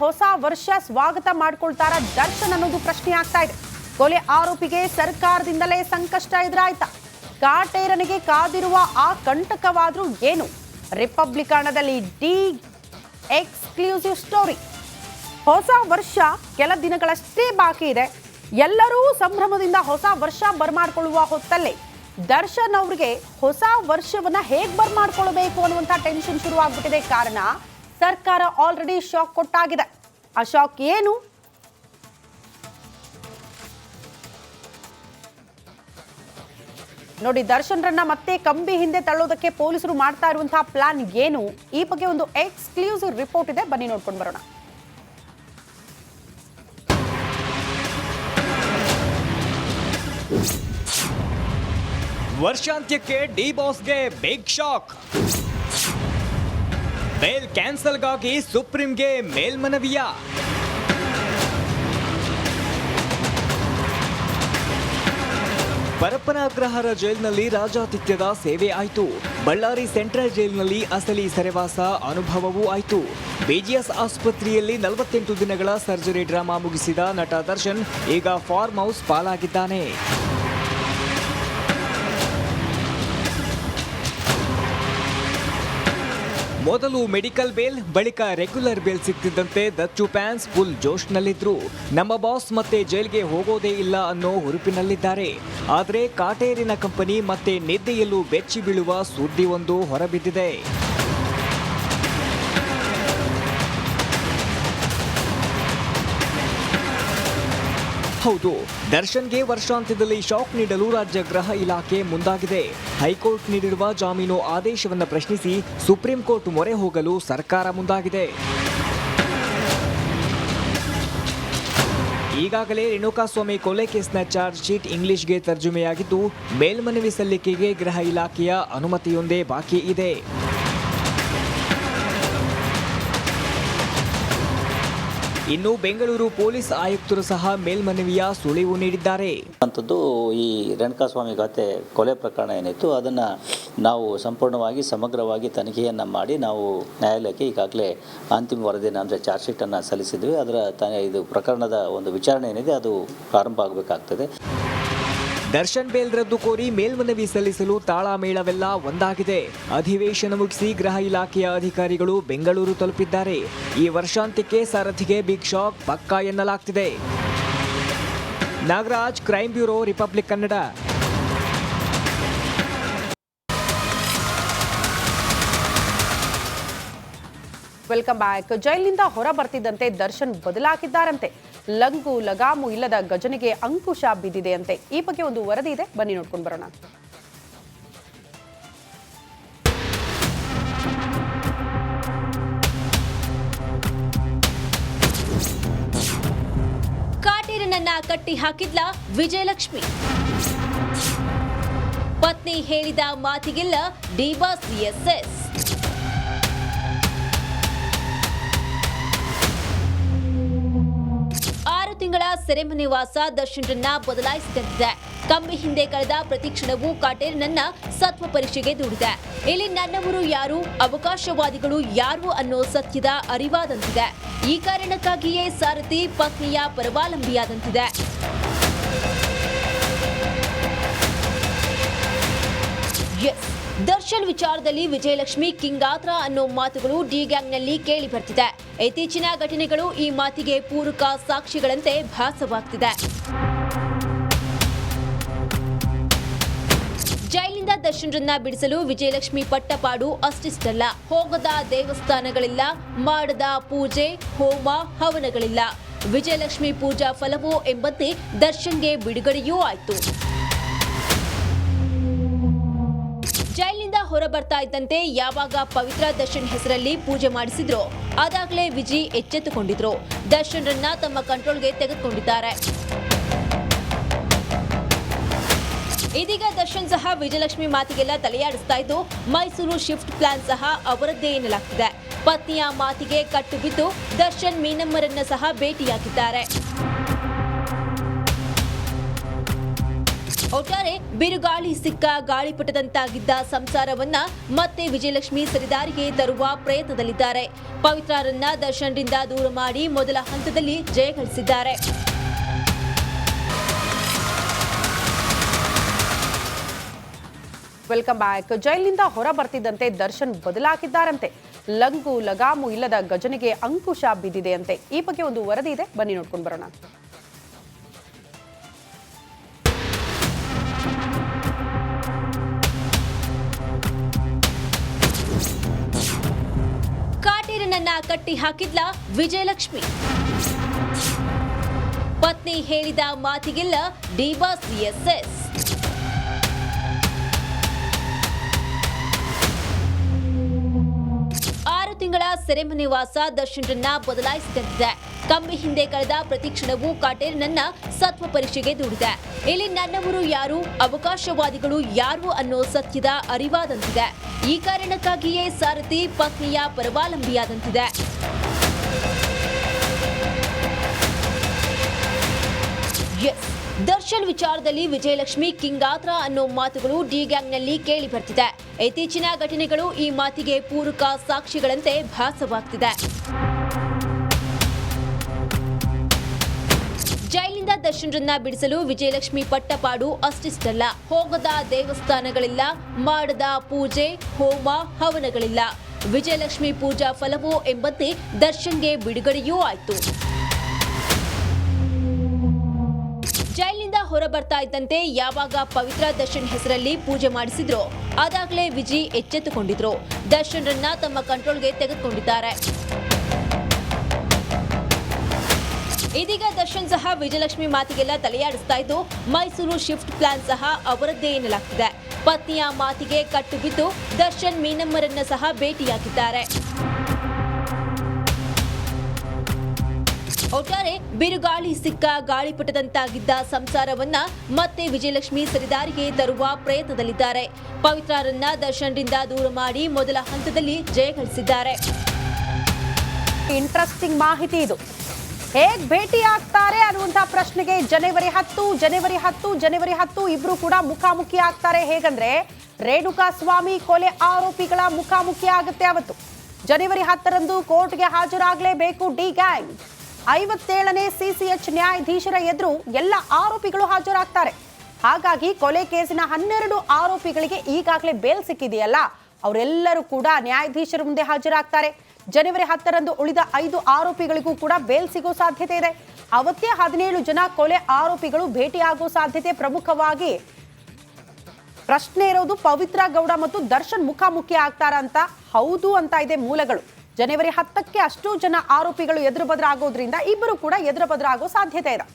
ಹೊಸ ವರ್ಷ ಸ್ವಾಗತ ಮಾಡ್ಕೊಳ್ತಾರ ದರ್ಶನ್ ಅನ್ನೋದು ಪ್ರಶ್ನೆ ಆಗ್ತಾ ಇದೆ. ಕೊಲೆ ಆರೋಪಿಗೆ ಸರ್ಕಾರದಿಂದಲೇ ಸಂಕಷ್ಟ ಎದುರಾಯ್ತಾ? ಕಾಟೇರನಿಗೆ ಕಾದಿರುವ ಆ ಕಂಟಕವಾದ್ರೂ ಏನು? ರಿಪಬ್ಲಿಕಣದಲ್ಲಿ ಡಿ ಎಕ್ಸ್ಕ್ಲೂಸಿವ್ ಸ್ಟೋರಿ. ಹೊಸ ವರ್ಷ ಕೆಲ ದಿನಗಳಷ್ಟೇ ಬಾಕಿ ಇದೆ. ಎಲ್ಲರೂ ಸಂಭ್ರಮದಿಂದ ಹೊಸ ವರ್ಷ ಬರ್ಮಾಡ್ಕೊಳ್ಳುವ ಹೊತ್ತಲ್ಲೇ ದರ್ಶನ್ ಅವ್ರಿಗೆ ಹೊಸ ವರ್ಷವನ್ನ ಹೇಗೆ ಬರ್ಮಾಡ್ಕೊಳ್ಬೇಕು ಅನ್ನುವಂಥ ಟೆನ್ಷನ್ ಶುರು ಆಗ್ಬಿಟ್ಟಿದೆ ಕಾರಣ ಸರ್ಕಾರ ಆಲ್ರೆಡಿ ಶಾಕ್ ಕೊಟ್ಟಾಗಿದೆ. ಆ ಶಾಕ್ ಏನು? ನೋಡಿ ದರ್ಶನ್ರನ್ನ ಮತ್ತೆ ಕಂಬಿ ಹಿಂದೆ ತಳ್ಳೋದಕ್ಕೆ ಪೊಲೀಸರು ಮಾಡ್ತಾ ಇರುವಂತಹ ಪ್ಲಾನ್ ಏನು? ಈ ಬಗ್ಗೆ ಒಂದು ಎಕ್ಸ್ಕ್ಲೂಸಿವ್ ರಿಪೋರ್ಟ್ ಇದೆ. ಬನ್ನಿ ನೋಡ್ಕೊಂಡು ಬರೋಣ. ವರ್ಷಾಂತ್ಯಕ್ಕೆ ಡಿ ಬಾಸ್ಗೆ ಬಿಗ್ ಶಾಕ್ ಬೇಲ್ ಕ್ಯಾನ್ಸಲ್ಗಾಗಿ ಸುಪ್ರೀಂಗೆ ಮೇಲ್ಮನವಿಯ. ಪರಪ್ಪನಾಗ್ರಹಾರ ಜೈಲಿನಲ್ಲಿ ರಾಜಾತಿಥ್ಯದ ಸೇವೆ ಆಯಿತು. ಬಳ್ಳಾರಿ ಸೆಂಟ್ರಲ್ ಜೈಲಿನಲ್ಲಿ ಅಸಲಿ ಸೆರೆವಾಸ ಅನುಭವವೂ ಆಯಿತು. ಬಿಜಿಎಸ್ ಆಸ್ಪತ್ರೆಯಲ್ಲಿ ನಲವತ್ತೆಂಟು ದಿನಗಳ ಸರ್ಜರಿ ಡ್ರಾಮಾ ಮುಗಿಸಿದ ನಟ ದರ್ಶನ್, ಈಗ ಫಾರ್ಮ್ ಹೌಸ್ ಪಾಲಾಗಿದ್ದಾನೆ. ಮೊದಲು ಮೆಡಿಕಲ್ ಬೇಲ್ ಬಳಿಕ ರೆಗ್ಯುಲರ್ ಬೇಲ್ ಸಿಗ್ತಿದ್ದಂತೆ ದಚ್ಚು ಫ್ಯಾನ್ಸ್ ಫುಲ್ ಜೋಶ್ನಲ್ಲಿದ್ರು. ನಮ್ಮ ಬಾಸ್ ಮತ್ತೆ ಜೈಲ್ಗೆ ಹೋಗೋದೇ ಇಲ್ಲ ಅನ್ನೋ ಹುರುಪಿನಲ್ಲಿದ್ದಾರೆ. ಆದರೆ ಕಾಟೇರಿನ ಕಂಪನಿ ಮತ್ತೆ ನಿದ್ದೆಯಲ್ಲೂ ಬೆಚ್ಚಿ ಬೀಳುವ ಸುದ್ದಿ ಒಂದು ಹೊರಬಿದ್ದಿದೆ. ಹೌದು. ದರ್ಶನ್ಗೆ ವರ್ಷಾಂತ್ಯದಲ್ಲಿ ಶಾಕ್ ನೀಡಲು ರಾಜ್ಯ ಗೃಹ ಇಲಾಖೆ ಮುಂದಾಗಿದೆ. ಹೈಕೋರ್ಟ್ ನೀಡಿರುವ ಜಾಮೀನು ಆದೇಶವನ್ನು ಪ್ರಶ್ನಿಸಿ ಸುಪ್ರೀಂ ಕೋರ್ಟ್ ಮೊರೆ ಹೋಗಲು ಸರ್ಕಾರ ಮುಂದಾಗಿದೆ. ಈಗಾಗಲೇ ರೇಣುಕಾಸ್ವಾಮಿ ಕೊಲೆ ಕೇಸ್ನ ಚಾರ್ಜ್ ಶೀಟ್ ಇಂಗ್ಲಿಷ್ಗೆ ತರ್ಜುಮೆಯಾಗಿದ್ದು, ಮೇಲ್ಮನವಿ ಸಲ್ಲಿಕೆಗೆ ಗೃಹ ಇಲಾಖೆಯ ಅನುಮತಿಯೊಂದೇ ಬಾಕಿ ಇದೆ. ಇನ್ನು ಬೆಂಗಳೂರು ಪೊಲೀಸ್ ಆಯುಕ್ತರು ಸಹ ಮೇಲ್ಮನವಿಯ ಸುಳಿವು ನೀಡಿದ್ದಾರೆ. ಅಂಥದ್ದು ಈ ರೇಣುಕಾಸ್ವಾಮಿ ಖಾತೆ ಕೊಲೆ ಪ್ರಕರಣ ಏನಿತ್ತು, ಅದನ್ನು ನಾವು ಸಂಪೂರ್ಣವಾಗಿ ಸಮಗ್ರವಾಗಿ ತನಿಖೆಯನ್ನು ಮಾಡಿ ನಾವು ನ್ಯಾಯಾಲಯಕ್ಕೆ ಈಗಾಗಲೇ ಅಂತಿಮ ವರದಿನ ಅಂದರೆ ಚಾರ್ಜ್ಶೀಟನ್ನು ಸಲ್ಲಿಸಿದ್ವಿ. ಅದರ ತ ಇದು ಪ್ರಕರಣದ ಒಂದು ವಿಚಾರಣೆ ಏನಿದೆ, ಅದು ಪ್ರಾರಂಭ ಆಗಬೇಕಾಗ್ತದೆ. ದರ್ಶನ್ ಬೇಲ್ ರದ್ದು ಕೋರಿ ಮೇಲ್ಮನವಿ ಸಲ್ಲಿಸಲು ತಾಳಮೇಳವೆಲ್ಲ ಒಂದಾಗಿದೆ. ಅಧಿವೇಶನ ಮುಗಿಸಿ ಗೃಹ ಇಲಾಖೆಯ ಅಧಿಕಾರಿಗಳು ಬೆಂಗಳೂರು ತಲುಪಿದ್ದಾರೆ. ಈ ವರ್ಷಾಂತ್ಯಕ್ಕೆ ಸಾರಥಿಗೆ ಬಿಗ್ ಶಾಕ್ ಪಕ್ಕಾ ಎನ್ನಲಾಗ್ತಿದೆ. Nagaraj crime bureau, Republic Kannada. Welcome back. ಜೈಲಿನಿಂದ ಹೊರ ಬರ್ತಿದ್ದಂತೆ ದರ್ಶನ್ ಬದಲಾಗಿದ್ದಾರಂತೆ. ಲಂಗು, ಲಗಾಮು ಇಲ್ಲದ ಗಜನಿಗೆ ಅಂಕುಶ ಬಿದ್ದಿದೆಯಂತೆ. ಈ ಬಗ್ಗೆ ಒಂದು ವರದಿ ಇದೆ. ಬನ್ನಿ ನೋಡ್ಕೊಂಡು ಬರೋಣ. ಕಾಟೇರನನ್ನ ಕಟ್ಟಿ ಹಾಕಿದ್ಲ ವಿಜಯಲಕ್ಷ್ಮಿ. ಪತ್ನಿ ಹೇಳಿದ ಮಾತಿಗೆಲ್ಲ ಡಿಬಾಸ್ ಆರು ತಿಂಗಳ ಸೆರೆಮನೆ ವಾಸ ದರ್ಶನ್ರನ್ನ ಬದಲಾಯಿಸಿದಂತಿದೆ. ಕಂಬಿ ಹಿಂದೆ ಕಳೆದ ಪ್ರತಿ ಕ್ಷಣವೂ ಕಾಟೇರನನ್ನ ಸತ್ವ ಪರೀಕ್ಷೆಗೆ ದೂಡಿದೆ. ಇಲ್ಲಿ ನನ್ನವರು ಯಾರು, ಅವಕಾಶವಾದಿಗಳು ಯಾರು ಅನ್ನೋ ಸತ್ಯದ ಅರಿವಾದಂತಿದೆ. ಈ ಕಾರಣಕ್ಕಾಗಿಯೇ ಸಾರಥಿ ಪತ್ನಿಯ ಪರವಾಲಂಬಿಯಾದಂತಿದೆ. ದರ್ಶನ್ ವಿಚಾರದಲ್ಲಿ ವಿಜಯಲಕ್ಷ್ಮಿ ಕಿಂಗಾತ್ರ ಅನ್ನೋ ಮಾತುಗಳು ಡಿ ಗ್ಯಾಂಗ್ನಲ್ಲಿ ಕೇಳಿ ಬರ್ತಿದೆ. ಇತ್ತೀಚಿನ ಘಟನೆಗಳು ಈ ಮಾತಿಗೆ ಪೂರಕ ಸಾಕ್ಷಿಗಳಂತೆ ಭಾಸವಾಗ್ತಿದೆ. ಜೈಲಿಂದ ದರ್ಶನ್ರನ್ನ ಬಿಡಿಸಲು ವಿಜಯಲಕ್ಷ್ಮಿ ಪಟ್ಟಪಾಡು ಅಷ್ಟಿಷ್ಟಲ್ಲ. ಹೋಗದ ದೇವಸ್ಥಾನಗಳಿಲ್ಲ, ಮಾಡದ ಪೂಜೆ, ಹೋಮ, ಹವನಗಳಿಲ್ಲ. ವಿಜಯಲಕ್ಷ್ಮಿ ಪೂಜಾ ಫಲವೋ ಎಂಬಂತೆ ದರ್ಶನ್ಗೆ ಬಿಡುಗಡೆಯೂ ಆಯ್ತು. ಹೊರ ಬರ್ತಾ ಇದ್ದಂತೆ ಯಾವಾಗ ಪವಿತ್ರ ದರ್ಶನ್ ಹೆಸರಲ್ಲಿ ಪೂಜೆ ಮಾಡಿಸಿದ್ರು, ಅದಾಗಲೇ ವಿಜಿ ಎಚ್ಚೆತ್ತುಕೊಂಡಿದ್ರು. ದರ್ಶನ್ ರನ್ನ ತಮ್ಮ ಕಂಟ್ರೋಲ್ಗೆ ತೆಗೆದುಕೊಂಡಿದ್ದಾರೆ. ಇದೀಗ ದರ್ಶನ್ ಸಹ ವಿಜಯಲಕ್ಷ್ಮಿ ಮಾತಿಗೆಲ್ಲ ತಲೆಯಾಡಿಸ್ತಾ ಇದ್ದು, ಮೈಸೂರು ಶಿಫ್ಟ್ ಪ್ಲಾನ್ ಸಹ ಅವರದ್ದೇ ಎನ್ನಲಾಗ್ತಿದೆ. ಪತ್ನಿಯ ಮಾತಿಗೆ ಕಟ್ಟು ಬಿದ್ದು, ದರ್ಶನ್ ಮೀನಮ್ಮರನ್ನ ಸಹ ಭೇಟಿಯಾಗಿದ್ದಾರೆ. ಒಟ್ಟಾರೆ ಬಿರುಗಾಳಿ ಸಿಕ್ಕ ಗಾಳಿಪಟದಂತಾಗಿದ್ದ ಸಂಸಾರವನ್ನ ಮತ್ತೆ ವಿಜಯಲಕ್ಷ್ಮಿ ಸರಿದಾರಿಗೆ ತರುವ ಪ್ರಯತ್ನದಲ್ಲಿದ್ದಾರೆ. ಪವಿತ್ರರನ್ನ ದರ್ಶನದಿಂದ ದೂರ ಮಾಡಿ ಮೊದಲ ಹಂತದಲ್ಲಿ ಜಯ ಗಳಿಸಿದ್ದಾರೆ. Welcome back. ಜೈಲಿನಿಂದ ಹೊರ ಬರ್ತಿದ್ದಂತೆ ದರ್ಶನ್ ಬದಲಾಗಿದ್ದಾರಂತೆ. ಲಂಗು, ಲಗಾಮು ಇಲ್ಲದ ಗಜನಿಗೆ ಅಂಕುಶ ಬಿದ್ದಿದೆಯಂತೆ. ಈ ಬಗ್ಗೆ ಒಂದು ವರದಿ ಇದೆ. ಬನ್ನಿ ನೋಡ್ಕೊಂಡು ಬರೋಣ. ಕಟ್ಟಿ ಹಾಕಿದ್ಲ ವಿಜಯಲಕ್ಷ್ಮಿ. ಪತ್ನಿ ಹೇಳಿದ ಮಾತಿಗೆಲ್ಲ ಡಿಬಾಸ್ ಸಿಎಸ್ಎಸ್ ಆರು ತಿಂಗಳ ಸೆರೆಮನೆ ವಾಸ ದರ್ಶನ್ರನ್ನ ಬದಲಾಯಿಸಿದಂತಿದೆ. ಕಮ್ಮಿ ಹಿಂದೆ ಕಳೆದ ಪ್ರತಿ ಕ್ಷಣವೂ ಕಾಟೇರನನ್ನ ಸತ್ವ ಪರೀಕ್ಷೆಗೆ ದೂಡಿದೆ. ಇಲ್ಲಿ ನನ್ನವರು ಯಾರು, ಅವಕಾಶವಾದಿಗಳು ಯಾರು ಅನ್ನೋ ಸತ್ಯದ ಅರಿವಾದಂತಿದೆ. ಈ ಕಾರಣಕ್ಕಾಗಿಯೇ ಸಾರಥಿ ಪತ್ನಿಯ ಪರವಾಲಂಬಿಯಾದಂತಿದೆ. ದರ್ಶನ್ ವಿಚಾರದಲ್ಲಿ ವಿಜಯಲಕ್ಷ್ಮಿ ಕಿಂಗಾತ್ರ ಅನ್ನೋ ಮಾತುಗಳು ಡಿ ಗ್ಯಾಂಗ್ನಲ್ಲಿ ಕೇಳಿ ಬರ್ತಿದೆ ಇತ್ತೀಚಿನ ಘಟನೆಗಳು ಈ ಮಾತಿಗೆ ಪೂರಕ ಸಾಕ್ಷಿಗಳಂತೆ ಭಾಸವಾಗ್ತಿದೆ. ದರ್ಶನ್ರನ್ನ ಬಿಡಿಸಲು ವಿಜಯಲಕ್ಷ್ಮಿ ಪಟ್ಟಪಾಡು ಅಷ್ಟಿಷ್ಟಲ್ಲ. ಹೋಗದ ದೇವಸ್ಥಾನಗಳಿಲ್ಲ, ಮಾಡದ ಪೂಜೆ, ಹೋಮ, ಹವನಗಳಿಲ್ಲ. ವಿಜಯಲಕ್ಷ್ಮಿ ಪೂಜಾ ಫಲವೋ ಎಂಬಂತೆ ದರ್ಶನ್ಗೆ ಬಿಡುಗಡೆಯೂ ಆಯಿತು. ಜೈಲಿನಿಂದ ಹೊರ ಬರ್ತಾ ಇದ್ದಂತೆ ಯಾವಾಗ ಪವಿತ್ರ ದರ್ಶನ್ ಹೆಸರಲ್ಲಿ ಪೂಜೆ ಮಾಡಿಸಿದ್ರೋ, ಅದಾಗಲೇ ವಿಜಿ ಎಚ್ಚೆತ್ತುಕೊಂಡಿದ್ರು. ದರ್ಶನ್ರನ್ನ ತಮ್ಮ ಕಂಟ್ರೋಲ್ಗೆ ತೆಗೆದುಕೊಂಡಿದ್ದಾರೆ. ಇದೀಗ ದರ್ಶನ್ ಸಹ ವಿಜಯಲಕ್ಷ್ಮಿ ಮಾತಿಗೆಲ್ಲ ತಲೆಯಾಡಿಸ್ತಾ ಇದ್ದು, ಮೈಸೂರು ಶಿಫ್ಟ್ ಪ್ಲಾನ್ ಸಹ ಅವರದ್ದೇ ಎನ್ನಲಾಗ್ತಿದೆ. ಪತ್ನಿಯ ಮಾತಿಗೆ ಕಟ್ಟು ಬಿದ್ದು ದರ್ಶನ್ ಮೀನಮ್ಮರನ್ನ ಸಹ ಭೇಟಿಯಾಗಿದ್ದಾರೆ. ಒಟ್ಟಾರೆ ಬಿರುಗಾಳಿ ಸಿಕ್ಕ ಗಾಳಿಪಟದಂತಾಗಿದ್ದ ಸಂಸಾರವನ್ನ ಮತ್ತೆ ವಿಜಯಲಕ್ಷ್ಮಿ ಸರಿದಾರಿಗೆ ತರುವ ಪ್ರಯತ್ನದಲ್ಲಿದ್ದಾರೆ. ಪವಿತ್ರರನ್ನ ದರ್ಶನ್ರಿಂದ ದೂರ ಮಾಡಿ ಮೊದಲ ಹಂತದಲ್ಲಿ ಜಯ ಗಳಿಸಿದ್ದಾರೆ. ಇಂಟ್ರೆಸ್ಟಿಂಗ್ ಮಾಹಿತಿ ಇದು. ಹೇಗ್ ಭೇಟಿ ಆಗ್ತಾರೆ ಅನ್ನುವಂತಹ ಪ್ರಶ್ನೆಗೆ ಜನವರಿ ಹತ್ತು ಜನವರಿ ಹತ್ತು ಜನವರಿ ಹತ್ತು ಇಬ್ರು ಕೂಡ ಮುಖಾಮುಖಿ ಆಗ್ತಾರೆ. ಹೇಗಂದ್ರೆ, ರೇಣುಕಾ ಸ್ವಾಮಿ ಕೊಲೆ ಆರೋಪಿಗಳ ಮುಖಾಮುಖಿ ಆಗುತ್ತೆ ಅವತ್ತು. ಜನವರಿ ಹತ್ತರಂದು ಕೋರ್ಟ್ಗೆ ಹಾಜರಾಗಲೇಬೇಕು ಡಿ ಗ್ಯಾಂಗ್. ಐವತ್ತೇಳನೇ ಸಿಸಿಎಚ್ ನ್ಯಾಯಾಧೀಶರ ಎದುರು ಎಲ್ಲ ಆರೋಪಿಗಳು ಹಾಜರಾಗ್ತಾರೆ. ಹಾಗಾಗಿ ಕೊಲೆ ಕೇಸಿನ ಹನ್ನೆರಡು ಆರೋಪಿಗಳಿಗೆ ಈಗಾಗಲೇ ಬೇಲ್ ಸಿಕ್ಕಿದೆಯಲ್ಲ, ಅವರೆಲ್ಲರೂ ಕೂಡ ನ್ಯಾಯಾಧೀಶರ ಮುಂದೆ ಹಾಜರಾಗ್ತಾರೆ. ಜನವರಿ ಹತ್ತರಂದು ಉಳಿದ ಐದು ಆರೋಪಿಗಳಿಗೂ ಕೂಡ ಬೇಲ್ ಸಿಗೋ ಸಾಧ್ಯತೆ ಇದೆ. ಅವತ್ತೇ ಹದಿನೇಳು ಜನ ಕೊಲೆ ಆರೋಪಿಗಳು ಭೇಟಿಯಾಗೋ ಸಾಧ್ಯತೆ ಪ್ರಮುಖವಾಗಿ ಪ್ರಶ್ನೆ ಇರೋದು ಪವಿತ್ರ ಗೌಡ ಮತ್ತು ದರ್ಶನ್ ಮುಖಾಮುಖಿ ಆಗ್ತಾರ ಅಂತ. ಹೌದು ಅಂತ ಇದೆ ಮೂಲಗಳು. ಜನವರಿ ಹತ್ತಕ್ಕೆ ಅಷ್ಟು ಜನ ಆರೋಪಿಗಳು ಎದುರು ಬದರಾಗೋದ್ರಿಂದ ಇಬ್ಬರು ಕೂಡ ಎದುರು ಬದರಾಗೋ ಸಾಧ್ಯತೆ ಇದೆ.